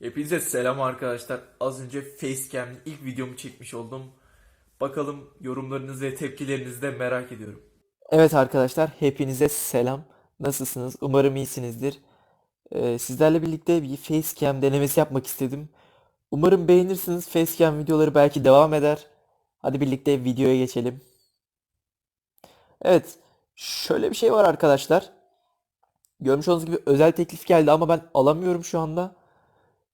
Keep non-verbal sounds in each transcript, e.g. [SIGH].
Hepinize selam arkadaşlar. Az önce Facecam'in ilk videomu çekmiş oldum. Bakalım yorumlarınız ve tepkilerinizi de merak ediyorum. Evet arkadaşlar, hepinize selam. Nasılsınız? Umarım iyisinizdir. Ee, sizlerle birlikte bir facecam denemesi yapmak istedim. Umarım beğenirsiniz. Facecam videoları belki devam eder. Hadi birlikte videoya geçelim. Evet, şöyle bir şey var arkadaşlar. Görmüş olduğunuz gibi özel teklif geldi ama ben alamıyorum şu anda.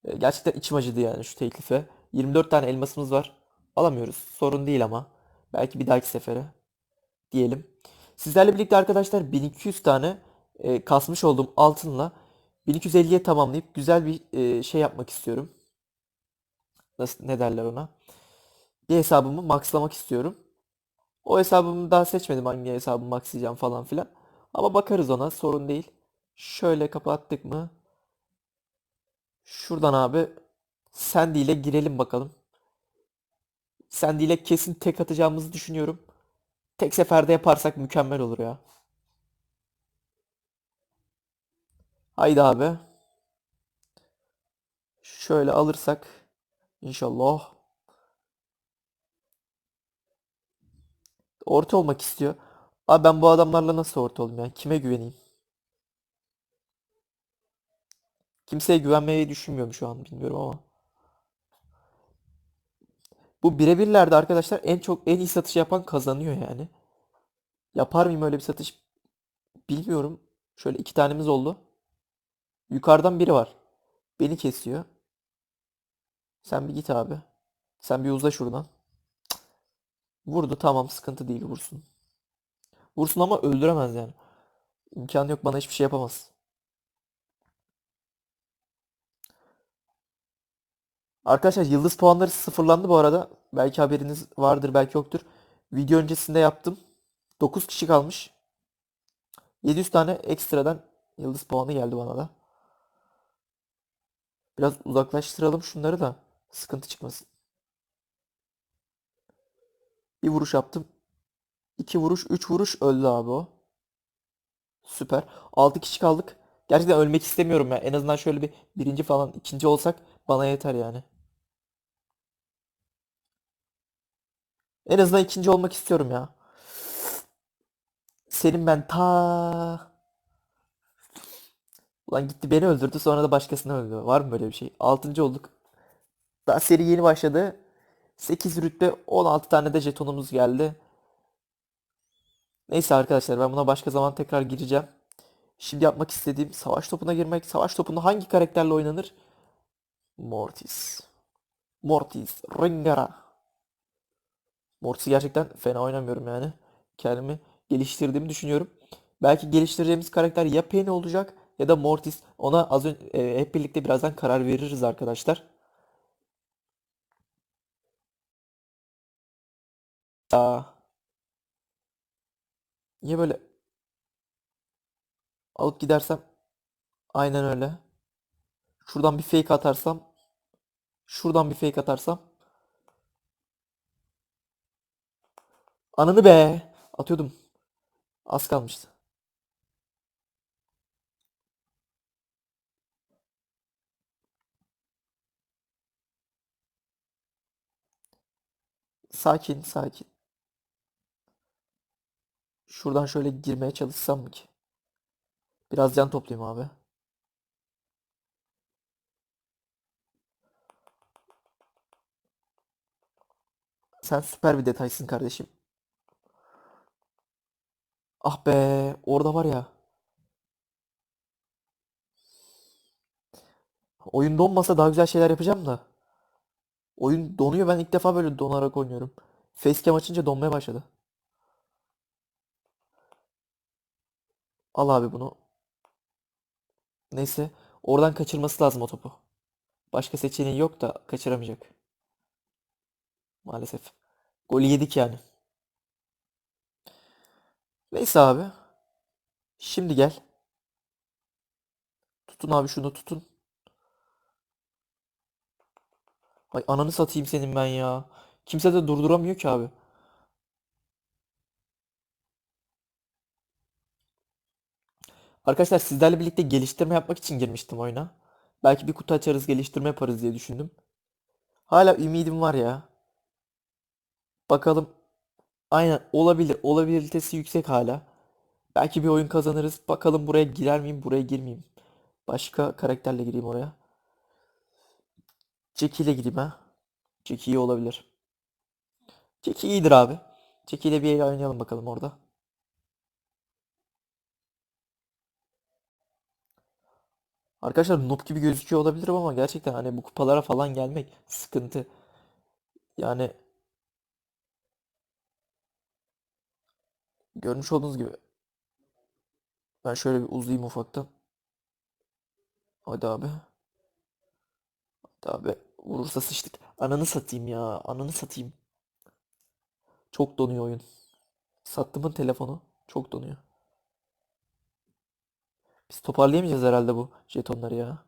Ee, gerçekten içim acıdı yani şu teklife. 24 tane elmasımız var. Alamıyoruz. Sorun değil ama. Belki bir dahaki sefere diyelim. Sizlerle birlikte arkadaşlar 1200 tane e, kasmış olduğum altınla 1250'ye tamamlayıp güzel bir e, şey yapmak istiyorum. Nasıl, ne derler ona? Bir hesabımı maxlamak istiyorum. O hesabımı daha seçmedim hangi hesabımı maxlayacağım falan filan. Ama bakarız ona sorun değil. Şöyle kapattık mı? Şuradan abi Sandy ile girelim bakalım. Sandy ile kesin tek atacağımızı düşünüyorum. Tek seferde yaparsak mükemmel olur ya. Haydi abi. Şöyle alırsak inşallah. Orta olmak istiyor. Abi ben bu adamlarla nasıl orta olayım yani? Kime güveneyim? Kimseye güvenmeyi düşünmüyorum şu an bilmiyorum ama. Bu birebirlerde arkadaşlar en çok en iyi satış yapan kazanıyor yani. Yapar mıyım öyle bir satış? Bilmiyorum. Şöyle iki tanemiz oldu. Yukarıdan biri var. Beni kesiyor. Sen bir git abi. Sen bir uza şuradan. Vurdu tamam sıkıntı değil vursun. Vursun ama öldüremez yani. İmkanı yok bana hiçbir şey yapamaz. Arkadaşlar yıldız puanları sıfırlandı bu arada. Belki haberiniz vardır belki yoktur. Video öncesinde yaptım. 9 kişi kalmış. 700 tane ekstradan yıldız puanı geldi bana da. Biraz uzaklaştıralım şunları da sıkıntı çıkmasın. Bir vuruş yaptım. 2 vuruş, 3 vuruş öldü abi o. Süper. 6 kişi kaldık. Gerçekten ölmek istemiyorum ya. En azından şöyle bir birinci falan ikinci olsak bana yeter yani. En azından ikinci olmak istiyorum ya. Senin ben ta Ulan gitti beni öldürdü sonra da başkasını öldürdü. Var mı böyle bir şey? Altıncı olduk. Daha seri yeni başladı. 8 rütbe 16 tane de jetonumuz geldi. Neyse arkadaşlar ben buna başka zaman tekrar gireceğim. Şimdi yapmak istediğim savaş topuna girmek. Savaş topunda hangi karakterle oynanır? Mortis. Mortis. Ringara. Mortis'i gerçekten fena oynamıyorum yani. Kendimi geliştirdiğimi düşünüyorum. Belki geliştireceğimiz karakter ya Penny olacak ya da Mortis. Ona az önce e, hep birlikte birazdan karar veririz arkadaşlar. Aa, niye böyle alıp gidersem aynen öyle. Şuradan bir fake atarsam şuradan bir fake atarsam ananı be atıyordum. Az kalmıştı. Sakin sakin. Şuradan şöyle girmeye çalışsam mı ki? Biraz can toplayayım abi. Sen süper bir detaysın kardeşim. Ah be, orada var ya. Oyun donmasa daha güzel şeyler yapacağım da. Oyun donuyor. Ben ilk defa böyle donarak oynuyorum. Facecam açınca donmaya başladı. Al abi bunu. Neyse. Oradan kaçırması lazım o topu. Başka seçeneği yok da kaçıramayacak. Maalesef. Golü yedik yani. Neyse abi. Şimdi gel. Tutun abi şunu tutun. Ay ananı satayım senin ben ya. Kimse de durduramıyor ki abi. Arkadaşlar sizlerle birlikte geliştirme yapmak için girmiştim oyuna. Belki bir kutu açarız, geliştirme yaparız diye düşündüm. Hala ümidim var ya. Bakalım. Aynen olabilir. Olabilitesi yüksek hala. Belki bir oyun kazanırız. Bakalım buraya girer miyim, buraya girmeyeyim. Başka karakterle gireyim oraya. Jackie ile gireyim ha. Jackie iyi olabilir. Jackie iyidir abi. Jackie ile bir el oynayalım bakalım orada. Arkadaşlar noob gibi gözüküyor olabilirim ama gerçekten hani bu kupalara falan gelmek sıkıntı. Yani görmüş olduğunuz gibi ben şöyle bir uzayayım ufaktan. Hadi abi. Hadi abi. Vurursa sıçtık. Ananı satayım ya. Ananı satayım. Çok donuyor oyun. Sattımın telefonu. Çok donuyor. Biz toparlayamayacağız herhalde bu jetonları ya.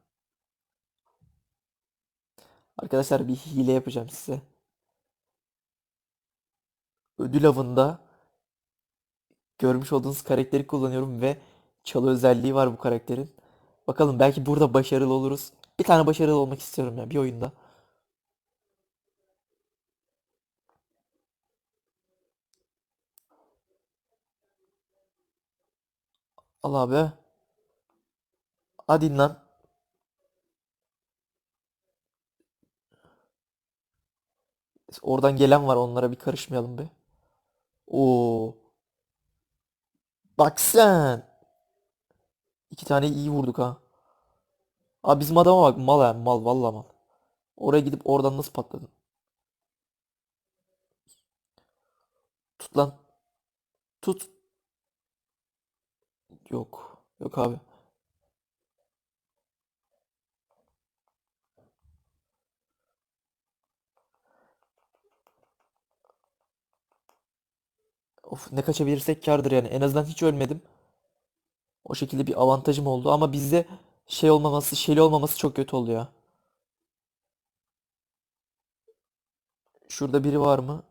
Arkadaşlar bir hile yapacağım size. Ödül avında görmüş olduğunuz karakteri kullanıyorum ve çalı özelliği var bu karakterin. Bakalım belki burada başarılı oluruz. Bir tane başarılı olmak istiyorum ya bir oyunda. Al abi. Hadi lan. Oradan gelen var onlara bir karışmayalım be. Oo. Bak sen. İki tane iyi vurduk ha. Abi bizim adama bak mal yani mal vallahi mal. Oraya gidip oradan nasıl patladın? Tut lan. Tut. Yok. Yok abi. Of ne kaçabilirsek kârdır yani. En azından hiç ölmedim. O şekilde bir avantajım oldu ama bizde şey olmaması, şeyli olmaması çok kötü oldu ya. Şurada biri var mı?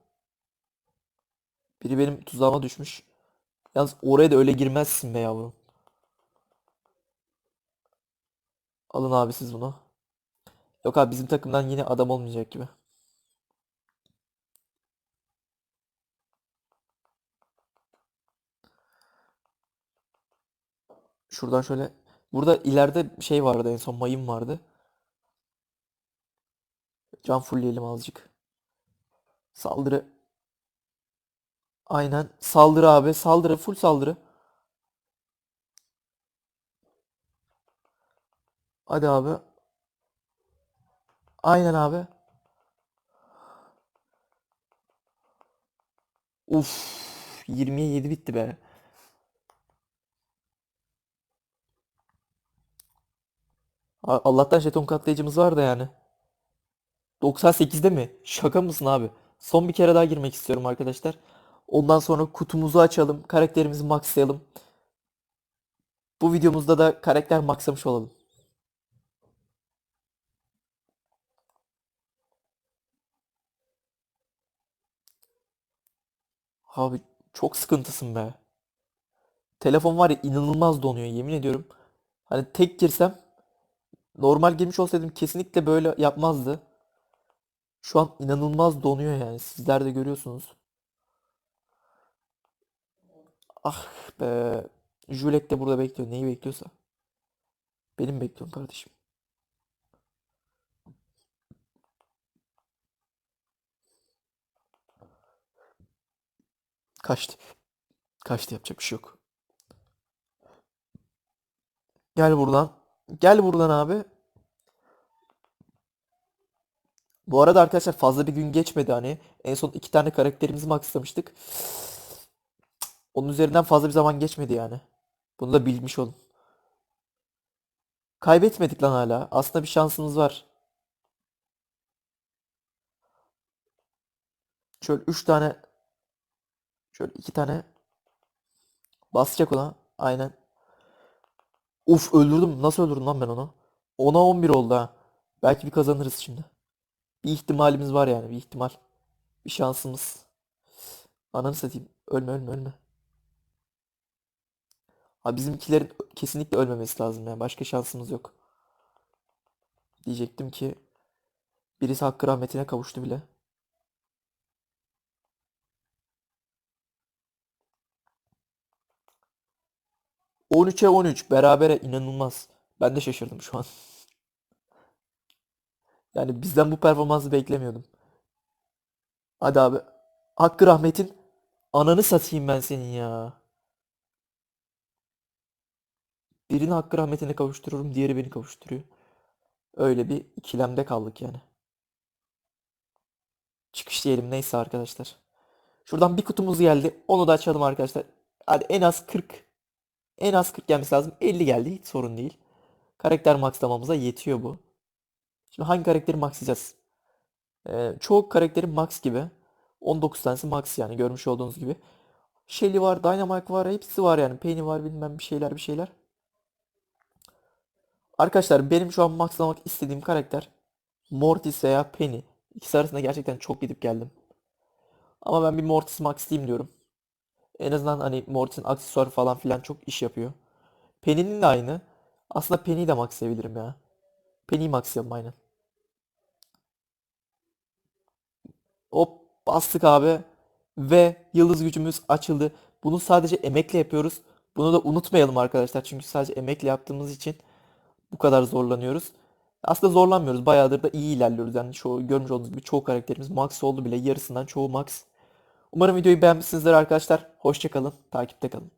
Biri benim tuzağıma düşmüş. Yalnız oraya da öyle girmezsin be yavrum. Alın abi siz bunu. Yok abi bizim takımdan yine adam olmayacak gibi. Şuradan şöyle. Burada ileride şey vardı en son mayın vardı. Can fullleyelim azıcık. Saldırı. Aynen. Saldırı abi. Saldırı. Full saldırı. Hadi abi. Aynen abi. Uf. 20'ye 7 bitti be. Allah'tan jeton katlayıcımız var da yani. 98'de mi? Şaka mısın abi? Son bir kere daha girmek istiyorum arkadaşlar. Ondan sonra kutumuzu açalım. Karakterimizi maxlayalım. Bu videomuzda da karakter maxlamış olalım. Abi çok sıkıntısın be. Telefon var ya inanılmaz donuyor yemin ediyorum. Hani tek girsem normal girmiş olsaydım kesinlikle böyle yapmazdı. Şu an inanılmaz donuyor yani. Sizler de görüyorsunuz. Ah be. Julek de burada bekliyor. Neyi bekliyorsa. Benim bekliyorum kardeşim. Kaçtı. Kaçtı yapacak bir şey yok. Gel buradan. Gel buradan abi. Bu arada arkadaşlar fazla bir gün geçmedi hani. En son iki tane karakterimizi maxlamıştık. Onun üzerinden fazla bir zaman geçmedi yani. Bunu da bilmiş olun. Kaybetmedik lan hala. Aslında bir şansımız var. Şöyle üç tane şöyle iki tane basacak ona. Aynen. Uf öldürdüm. Nasıl öldürdüm lan ben onu? 10'a 11 oldu ha. Belki bir kazanırız şimdi. Bir ihtimalimiz var yani bir ihtimal. Bir şansımız. Ananı satayım. Ölme ölme ölme. Ha bizimkilerin kesinlikle ölmemesi lazım ya. Başka şansımız yok. Diyecektim ki birisi hakkı rahmetine kavuştu bile. ...13'e 13 berabere inanılmaz. Ben de şaşırdım şu an. [LAUGHS] Yani bizden bu performansı beklemiyordum. Hadi abi. Hakkı rahmetin ananı satayım ben senin ya. Birini hakkı rahmetine kavuştururum, diğeri beni kavuşturuyor. Öyle bir ikilemde kaldık yani. Çıkış diyelim neyse arkadaşlar. Şuradan bir kutumuz geldi. Onu da açalım arkadaşlar. Hadi en az 40. En az 40 gelmesi lazım. 50 geldi. Hiç sorun değil. Karakter maxlamamıza yetiyor bu. Şimdi hangi karakteri maxlayacağız? Ee, çoğu karakteri max gibi. 19 tanesi max yani görmüş olduğunuz gibi. Shelly var, Dynamite var, hepsi var yani. Penny var bilmem bir şeyler bir şeyler. Arkadaşlar benim şu an maxlamak istediğim karakter Mortis veya Penny. İkisi arasında gerçekten çok gidip geldim. Ama ben bir Mortis maxlayayım diyorum. En azından hani Mortis'in aksesuarı falan filan çok iş yapıyor. Penny'nin de aynı. Aslında Penny'yi de maxlayabilirim ya. Penny'yi maxlayalım aynen. Hop bastık abi. Ve yıldız gücümüz açıldı. Bunu sadece emekle yapıyoruz. Bunu da unutmayalım arkadaşlar. Çünkü sadece emekle yaptığımız için bu kadar zorlanıyoruz. Aslında zorlanmıyoruz. Bayağıdır da iyi ilerliyoruz. Yani çoğu, görmüş olduğunuz gibi çoğu karakterimiz max oldu bile. Yarısından çoğu max. Umarım videoyu beğenmişsinizdir arkadaşlar. Hoşça kalın. Takipte kalın.